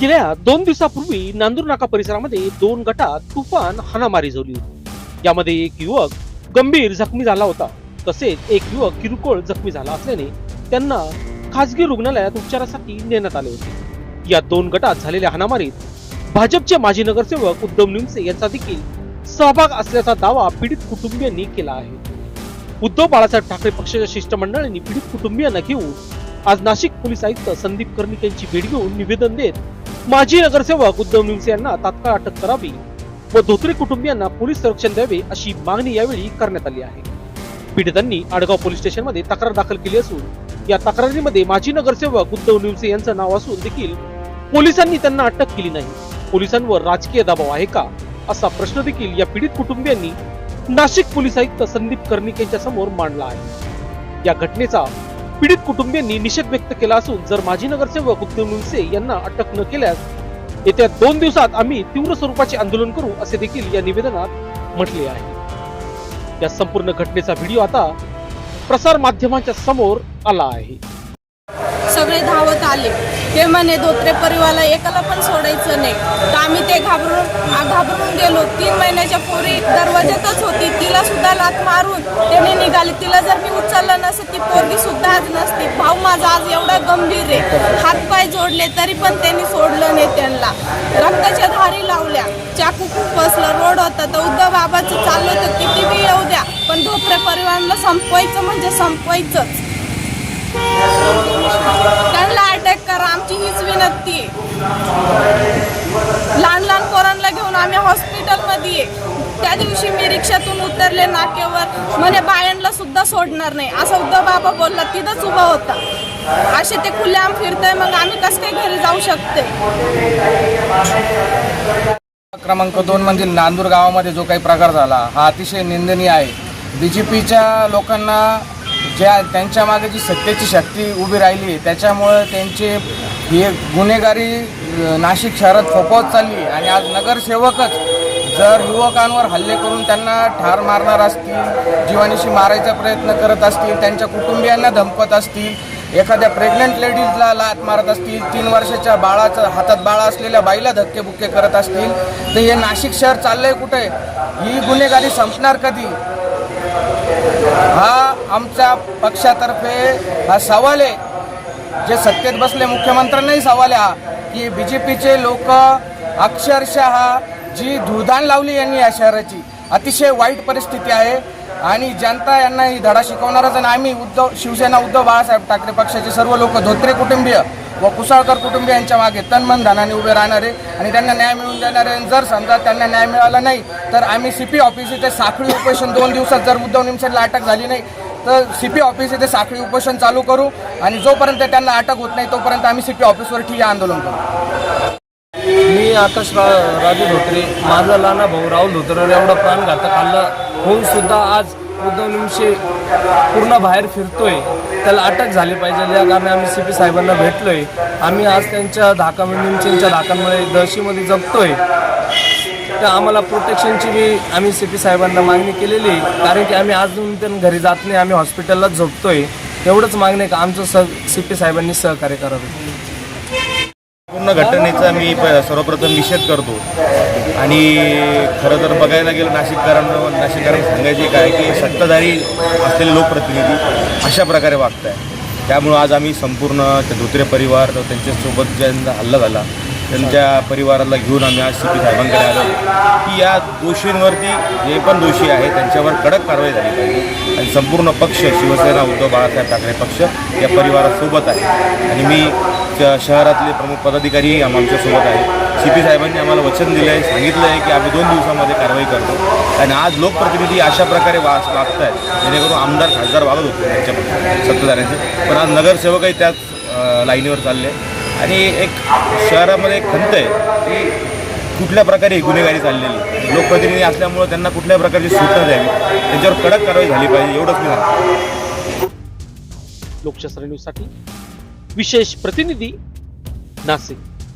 गेल्या दोन दिवसापूर्वी नांदूर नाका परिसरामध्ये दोन गटात तुफान हाणामारी झाली होती. यामध्ये एक युवक गंभीर जखमी झाला होता. तसेच एक युवक किरकोळ जखमी झाला असल्याने त्यांना खासगी रुग्णालयात उपचारासाठी नेण्यात आले होते. या दोन गटात झालेल्या हाणामारीत भाजपचे माजी नगरसेवक उद्धव निमसे यांचा देखील सहभाग असल्याचा दावा पीडित कुटुंबियांनी केला आहे. उद्धव बाळासाहेब ठाकरे पक्षाच्या शिष्टमंडळाने पीडित कुटुंबियांना घेऊन आज नाशिक पोलीस आयुक्त संदीप कर्णिक यांची भेट घेऊन निवेदन देत माजी नगरसेवक उद्धव निमसे यांना तात्काळ अटक करावी व धोत्रे कुटुंबियांना पोलीस संरक्षण द्यावे अशी मागणी यावेळी करण्यात आली आहे. पीडितांनी आडगाव पोलीस स्टेशनमध्ये तक्रार दाखल केली असून या तक्रारीमध्ये माजी नगरसेवक उद्धव निमसे यांचं नाव असून देखील पोलिसांनी त्यांना अटक केली नाही. पोलिसांवर राजकीय दबाव आहे का? असा प्रश्न देखील या पीडित कुटुंबियांनी नाशिक पोलीस आयुक्त संदीप कर्णिक यांच्या समोर मांडला आहे. या घटनेचा पीडित कुटुंबियांनी निषेध व्यक्त केला असून जर माजी नगरसेवक उद्धव निमसे यांना अटक न केल्यास येत्या दोन दिवसात आम्ही तीव्र स्वरूपाचे आंदोलन करू असे देखील या निवेदनात म्हटले आहे. या संपूर्ण घटनेचा व्हिडिओ आता प्रसार माध्यमांच्या समोर आला आहे. सगळे धावत आले. ते म्हणे धोत्रे परिवाराला एकाला पण सोडायचं नाही. तर आम्ही ते घाबरून घाबरून गेलो. तीन महिन्याच्या पोरी दरवाज्यातच होती. तिला सुद्धा लात मारून त्याने निघाली. तिला जर मी उचललं नसतं ती पोरगी सुद्धा आज नसती. भाऊ माझा आज एवढा गंभीर आहे. हातपाय जोडले तरी पण त्यांनी सोडलं नाही त्यांना. रक्ताच्या धारी लावल्या. चाकू खूप बसलं. रोड होता. तर उद्धव बाबाचं चाललं होतं. किती बी येऊ द्या. पण धोत्रे परिवाराला संपवायचं म्हणजे संपवायचंच. विनंती आहे लहान लहान पोरांना घेऊन आम्ही हॉस्पिटलमध्ये त्या दिवशी मी रिक्षातून उतरले नाक्यावर. म्हणे बायांना सुद्धा सोडणार नाही. असं उद्धव बाबा बोलला तिथंच उभा होता. असे ते खुल्याम फिरतंय मग आम्ही कसं काय घरी जाऊ शकते क्रमांक दोन म्हणजे नांदूर गावामध्ये जो काही प्रकार झाला हा अतिशय निंदनीय आहे. बी जे पीच्या लोकांना ज्या त्यांच्या मागे जी सत्तेची शक्ती उभी राहिली आहे त्याच्यामुळं त्यांचे हे गुन्हेगारी नाशिक शहरात फोपवत चालली. आणि आज नगरसेवकच जर युवकांवर हल्ले करून त्यांना ठार मारणार असतील जीवानीशी मारायचा प्रयत्न करत असतील त्यांच्या कुटुंबियांना धमकत असतील एखाद्या प्रेग्नंट लेडीजला लात मारत असतील तीन वर्षाच्या बाळाचं हातात बाळा असलेल्या बाईला धक्केबुक्के करत असतील तर हे नाशिक शहर चाललंय कुठे? ही गुन्हेगारी संपणार कधी? हा आमच्या पक्षातर्फे हा सवाल आहे. जे सत्तेत बसले मुख्यमंत्र्यांनाही सवाल आहे हा की बी जे पीचे लोक अक्षरशः जी धुळदाण लावली यांनी या शहराची अतिशय वाईट परिस्थिती आहे. आणि जनता यांना ही धडा शिकवणारच आणि आम्ही उद्धव शिवसेना उद्धव बाळासाहेब ठाकरे पक्षाचे सर्व लोक धोत्रे कुटुंबीय व कुसाळकर कुटुंबीय यांच्या मागे तनमन धनाने उभे राहणारे आणि त्यांना न्याय मिळून देणारे आणि जर समजा त्यांना न्याय मिळाला नाही तर आम्ही सी पी ऑफिसचे साखळी उपोषण दोन दिवसात जर उद्धव निमसेला अटक झाली नाही तर सी पी ऑफिस इथे साखळी उपोषण चालू करू आणि जोपर्यंत त्यांना अटक होत नाही तोपर्यंत आम्ही सी पी ऑफिसवर ठिय्या आंदोलन करू. मी आकाश रा राजू धोत्रे माझा लहाना भाऊ राहुल धोत्रेवर एवढा प्राणघातक हल्ला होऊन सुद्धा आज उद्धव निमशे पूर्ण बाहेर फिरतोय. त्याला अटक झाली पाहिजे या कारणे आम्ही सी पी साहेबांना भेटलोय. आम्ही आज त्यांच्या धाका निमशेंच्या धाकांमुळे दहशीमध्ये जगतोय. तर आम्हाला प्रोटेक्शनची बी आम्ही सी पी साहेबांना मागणी केलेली आहे. कारण की आम्ही अजून पण घरी जात नाही आम्ही हॉस्पिटललाच झोपतोय. एवढंच मागणी आहे का? आमचं सह सी पी साहेबांनी सहकार्य करावं. पूर्ण घटनेचा मी प- सर्वप्रथम निषेध करतो. आणि खरं तर बघायला गेलं नाशिककरांना नाशिककरांना सांगायचे काय की सत्ताधारी असलेले लोकप्रतिनिधी अशा प्रकारे वागत आहे त्यामुळं आज आम्ही संपूर्ण त्या धोत्रे परिवार त्यांच्यासोबत ज्यांचा हल्ला झाला त्यांच्या परिवाराला घेऊन आम्ही आज सी पी साहेबांकडे आलो. की या दोषींवरती जे पण दोषी आहे त्यांच्यावर कडक कारवाई झाली पाहिजे. आणि संपूर्ण पक्ष शिवसेना उद्धव बाळासाहेब ठाकरे पक्ष या परिवारासोबत आहे. आणि मी शहरातले प्रमुख पदाधिकारीही आमच्यासोबत आहे. सी पी साहेबांनी आम्हाला वचन दिलं आहे सांगितलं आहे की आम्ही दोन दिवसामध्ये कारवाई करतो. आणि आज लोकप्रतिनिधी अशा प्रकारे वा वागत आहेत जेणेकरून आमदार खासदार वागत होते त्यांच्या सत्ताधाऱ्यांचे. पण आज नगरसेवकही त्याच लाईनीवर चालले. आणि एक शहरामध्ये एक खंत आहे की कुठल्या प्रकारे गुन्हेगारी चाललेली लोकप्रतिनिधी असल्यामुळं त्यांना कुठल्या प्रकारची सूचना द्यावी त्यांच्यावर कडक कारवाई झाली पाहिजे एवढंच मी सांगतो. लोकशास्त्र न्यूजसाठी विशेष प्रतिनिधी नाशिक.